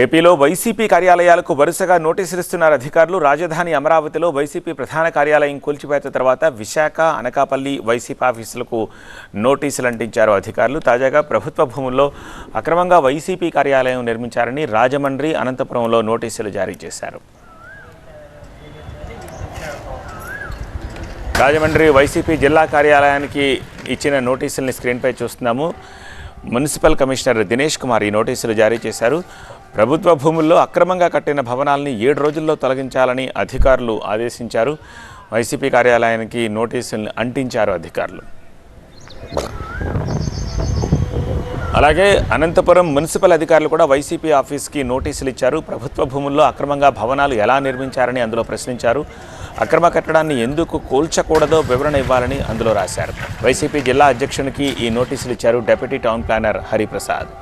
ఏపీలో వైసీపీ కార్యాలయాలకు వరుసగా నోటీసులు ఇస్తున్నారు అధికారులు. రాజధాని అమరావతిలో వైసీపీ ప్రధాన కార్యాలయం కూల్చివేత తర్వాత విశాఖ అనకాపల్లి వైసీపీ ఆఫీసులకు నోటీసులు అంటించారు అధికారులు. తాజాగా ప్రభుత్వ భూముల్లో అక్రమంగా వైసీపీ కార్యాలయం నిర్మించారని రాజమండ్రి అనంతపురంలో నోటీసులు జారీ చేశారు. రాజమండ్రి వైసీపీ జిల్లా కార్యాలయానికి ఇచ్చిన నోటీసుల్ని స్క్రీన్పై చూస్తున్నాము. మున్సిపల్ కమిషనర్ దినేష్ కుమార్ ఈ నోటీసులు జారీ చేశారు. ప్రభుత్వ భూముల్లో అక్రమంగా కట్టిన భవనాల్ని ఏడు రోజుల్లో తొలగించాలని అధికారులు ఆదేశించారు. వైసీపీ కార్యాలయానికి నోటీసులను అంటించారు అధికారులు. అలాగే అనంతపురం మున్సిపల్ అధికారులు కూడా వైసీపీ ఆఫీస్కి నోటీసులు ఇచ్చారు. ప్రభుత్వ భూముల్లో అక్రమంగా భవనాలు ఎలా నిర్మించారని అందులో ప్రశ్నించారు. అక్రమ కట్టడాన్ని ఎందుకు కూల్చకూడదో వివరణ ఇవ్వాలని అందులో రాశారు. వైసీపీ జిల్లా అధ్యక్షునికి ఈ నోటీసులు ఇచ్చారు. Deputy town planner Hariprasad.